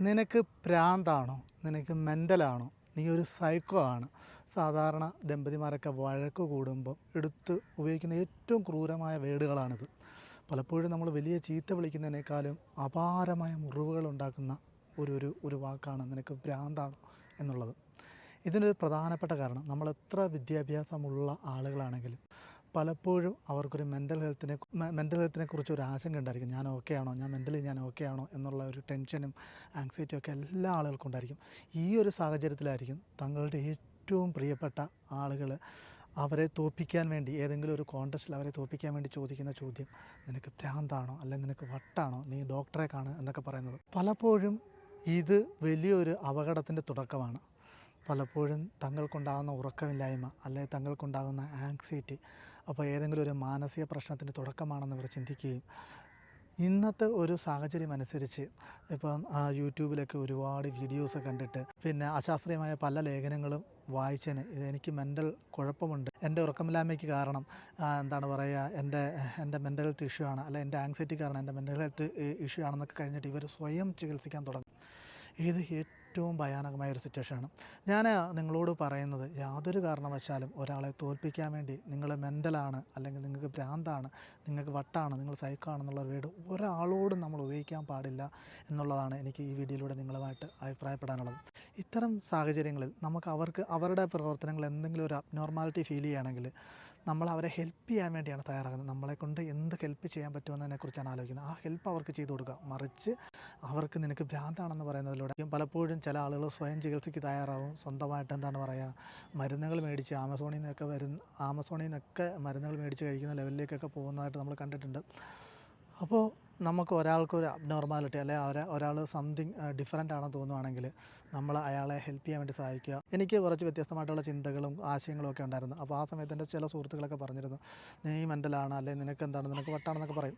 നിനക്ക് പ്രാന്താണോ? നിനക്ക് മെന്റലാണോ? നീ ഒരു സൈക്കോ ആണ്. സാധാരണ ദമ്പതിമാരൊക്കെ വഴക്ക് കൂടുമ്പോൾ എടുത്ത് ഉപയോഗിക്കുന്ന ഏറ്റവും ക്രൂരമായ വേടുകളാണിത്. പലപ്പോഴും നമ്മൾ വലിയ ചീത്ത വിളിക്കുന്നതിനേക്കാളും അപാരമായ മുറിവുകൾ ഉണ്ടാക്കുന്ന ഒരു ഒരു ഒരു വാക്കാണ് നിനക്ക് ഭ്രാന്താണ് എന്നുള്ളത്. ഇതിനൊരു പ്രധാനപ്പെട്ട കാരണം നമ്മൾ എത്ര വിദ്യാഭ്യാസമുള്ള ആളുകളാണെങ്കിലും പലപ്പോഴും അവർക്കൊരു മെന്റൽ ഹെൽത്തിനെ മെന്റൽ ഹെൽത്തിനെ കുറിച്ച് ഒരു ആശങ്ക ഉണ്ടായിരിക്കും. ഞാൻ ഓക്കെ ആണോ? ഞാൻ മെന്റലി ഞാൻ ഓക്കെ ആണോ? എന്നുള്ള ഒരു ടെൻഷനും ആങ്സൈറ്റിയും ഒക്കെ എല്ലാ ആളുകൾക്കും ഉണ്ടായിരിക്കും. ഈ ഒരു സാഹചര്യത്തിലായിരിക്കും തങ്ങളുടെ ഏറ്റവും പ്രിയപ്പെട്ട ആളുകൾ അവരെ തോപ്പിക്കാൻ വേണ്ടി ഏതെങ്കിലും ഒരു കോൺടസ്റ്റിൽ അവരെ തോപ്പിക്കാൻ വേണ്ടി ചോദിക്കുന്ന ചോദ്യം നിനക്ക് ഭ്രാന്താണോ? അല്ലെങ്കിൽ നിനക്ക് വട്ടാണോ? നീ ഡോക്ടറെ കാണുക എന്നൊക്കെ പറയുന്നത്. പലപ്പോഴും ഇത് വലിയൊരു അപകടത്തിന്റെ തുടക്കമാണ്. പലപ്പോഴും തങ്ങൾക്കുണ്ടാകുന്ന ഉറക്കമില്ലായ്മ അല്ലെങ്കിൽ തങ്ങൾക്കുണ്ടാകുന്ന ആങ്സൈറ്റി അപ്പോൾ ഏതെങ്കിലും ഒരു മാനസിക പ്രശ്നത്തിന്റെ തുടക്കമാണെന്ന് ഇവർ ചിന്തിക്കുകയും ഇന്നത്തെ ഒരു സാഹചര്യം അനുസരിച്ച് ഇപ്പം യൂട്യൂബിലൊക്കെ ഒരുപാട് വീഡിയോസ് കണ്ടിട്ട് പിന്നെ അശാസ്ത്രീയമായ പല ലേഖനങ്ങളും വായിച്ചതിന് എനിക്ക് മെന്റൽ കുഴപ്പമുണ്ട്. എന്റെ ഉറക്കമില്ലായ്മയ്ക്ക് കാരണം എന്താണ് പറയുക എന്റെ എന്റെ മെന്റൽ ഹെൽത്ത് ഇഷ്യൂ ആണ് അല്ല എന്റെ ആങ്സൈറ്റി കാരണം എന്റെ മെന്റൽ ഹെൽത്ത് ഇഷ്യൂ ആണെന്നൊക്കെ കഴിഞ്ഞിട്ട് ഇവർ സ്വയം ചികിത്സിക്കാൻ തുടങ്ങും. ഇത് ഏറ്റവും ഭയാനകമായ ഒരു സിറ്റുവേഷനാണ് ഞാൻ നിങ്ങളോട് പറയുന്നത് യാതൊരു കാരണവശാലും ഒരാളെ തോൽപ്പിക്കാൻ വേണ്ടി നിങ്ങൾ മെന്റലാണ് അല്ലെങ്കിൽ നിങ്ങൾക്ക് ഭ്രാന്താണ് നിങ്ങൾക്ക് വട്ടാണ് നിങ്ങൾ സൈക്കാണെന്നുള്ള വേർഡ് ഒരാളോടും നമ്മൾ ഉപയോഗിക്കാൻ പാടില്ല എന്നുള്ളതാണ് എനിക്ക് ഈ വീഡിയോയിലൂടെ നിങ്ങളുമായിട്ട് അഭിപ്രായപ്പെടാനുള്ളത്. ഇത്തരം സാഹചര്യങ്ങളിൽ നമുക്ക് അവർക്ക് അവരുടെ പ്രവർത്തനങ്ങൾ എന്തെങ്കിലും ഒരു അബ്നോർമാലിറ്റി ഫീൽ ചെയ്യുകയാണെങ്കിൽ നമ്മൾ അവരെ ഹെൽപ്പ് ചെയ്യാൻ വേണ്ടിയാണ് തയ്യാറാകുന്നത്. നമ്മളെ കൊണ്ട് എന്ത് ഹെൽപ്പ് ചെയ്യാൻ പറ്റുമെന്നതിനെക്കുറിച്ചാണ് ആലോചിക്കുന്നത്. ആ ഹെൽപ്പ് അവർക്ക് ചെയ്തു കൊടുക്കുക. മറിച്ച് അവർക്ക് നിനക്ക് ഭ്രാന്താണെന്ന് പറയുന്നതിലൂടെ പലപ്പോഴും ചില ആളുകൾ സ്വയം ചികിത്സയ്ക്ക് തയ്യാറാവും. സ്വന്തമായിട്ട് എന്താണ് പറയുക മരുന്നുകൾ മേടിച്ച് ആമസോണിൽ നിന്നൊക്കെ വരുന്ന ആമസോണിൽ നിന്നൊക്കെ മരുന്നുകൾ മേടിച്ച് കഴിക്കുന്ന ലെവലിലേക്കൊക്കെ പോകുന്നതായിട്ട് നമ്മൾ കണ്ടിട്ടുണ്ട്. അപ്പോൾ നമുക്ക് ഒരാൾക്ക് ഒരു അബ്നോർമാലിറ്റി അല്ലെങ്കിൽ അവരെ ഒരാൾ സംതിങ് ഡിഫറെന്റ് ആണെന്ന് തോന്നുവാണെങ്കിൽ നമ്മൾ അയാളെ ഹെൽപ്പ് ചെയ്യാൻ വേണ്ടി സഹായിക്കുക. എനിക്ക് കുറച്ച് വ്യത്യസ്തമായിട്ടുള്ള ചിന്തകളും ആശയങ്ങളും ഒക്കെ ഉണ്ടായിരുന്നു. അപ്പോൾ ആ സമയത്ത് എന്റെ ചില സുഹൃത്തുക്കളൊക്കെ പറഞ്ഞിരുന്നു നീ മെന്റലാണ് അല്ലെങ്കിൽ നിനക്ക് എന്താണ് നിനക്ക് വട്ടാണെന്നൊക്കെ പറയും.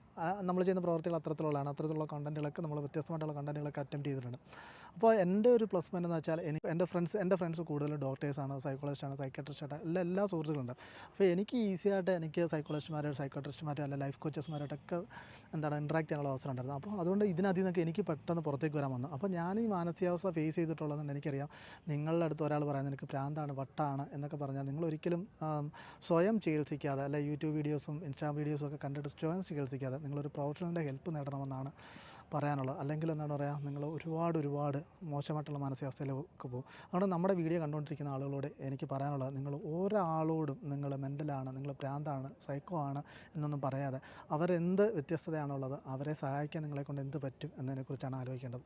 നമ്മൾ ചെയ്യുന്ന പ്രവർത്തികൾ അത്തരത്തിലുള്ളതാണ്. അത്തരത്തിലുള്ള കണ്ടന്റുകളൊക്കെ നമ്മൾ വ്യത്യസ്തമായിട്ടുള്ള കണ്ടന്റുകളൊക്കെ അറ്റംപ്റ്റ് ചെയ്തിട്ടുണ്ട്. അപ്പോൾ എന്റെ ഒരു പ്ലസ് പോയിന്റ് എന്ന് വെച്ചാൽ എനിക്ക് എന്റെ ഫ്രണ്ട്സ് എന്റെ ഫ്രണ്ട്സ് കൂടുതൽ ഡോക്ടേഴ്സാണ് സൈക്കോളജിസ്റ്റാണ് സൈക്കാട്രിസ്റ്റാണ് എല്ലാ എല്ലാ സുഹൃത്തുക്കളുണ്ട് അപ്പോൾ എനിക്ക് ഈസി ആയിട്ട് എനിക്ക് സൈക്കോളജിസ്റ്റുമാരോ സൈക്കോട്രിസ്റ്റുമാരോ അല്ല ലൈഫ് കോച്ചസ്മാരോട്ടൊക്കെ എന്താണ് ഇൻട്രാക്ട് ചെയ്യാനുള്ള അവസരം ഉണ്ടായിരുന്നു. അപ്പോൾ അതുകൊണ്ട് ഇതിനകത്ത് എനിക്ക് പെട്ടെന്ന് പുറത്തേക്ക് വരാൻ വന്നു. അപ്പോൾ ഞാൻ ഈ മാനസികാവസ്ഥ ഫേസ് ചെയ്തിട്ടുള്ളതെന്ന് എനിക്കറിയാം. നിങ്ങളുടെ അടുത്ത് ഒരാൾ പറയുന്നത് എനിക്ക് പ്രാന്താണ് വട്ടാണ് എന്നൊക്കെ പറഞ്ഞാൽ നിങ്ങൾ ഒരിക്കലും സ്വയം ചികിത്സിക്കാതെ അല്ലെ യൂട്യൂബ് വീഡിയോസും ഇൻസ്റ്റാ വീഡിയോസും ഒക്കെ കണ്ടിട്ട് സ്വയം ചികിത്സിക്കാതെ നിങ്ങളൊരു പ്രൊഫഷണലിന്റെ ഹെൽപ്പ് നേടണമെന്നാണ് പറയാനുള്ളത്. അല്ലെങ്കിൽ എന്താണ് പറയുക നിങ്ങൾ ഒരുപാട് ഒരുപാട് മോശമായിട്ടുള്ള മാനസികാവസ്ഥയിലേക്ക് പോകും. അതുകൊണ്ട് നമ്മുടെ വീഡിയോ കണ്ടുകൊണ്ടിരിക്കുന്ന ആളുകളോട് എനിക്ക് പറയാനുള്ളത് നിങ്ങൾ ഒരാളോടും നിങ്ങൾ മെന്റലാണ് നിങ്ങൾ പ്രാന്താണ് സൈക്കോ ആണ് എന്നൊന്നും പറയാതെ അവരെന്ത് വ്യത്യസ്തതയാണുള്ളത് അവരെ സഹായിക്കാൻ നിങ്ങളെക്കൊണ്ട് എന്ത് പറ്റും എന്നതിനെക്കുറിച്ചാണ് ആലോചിക്കേണ്ടത്.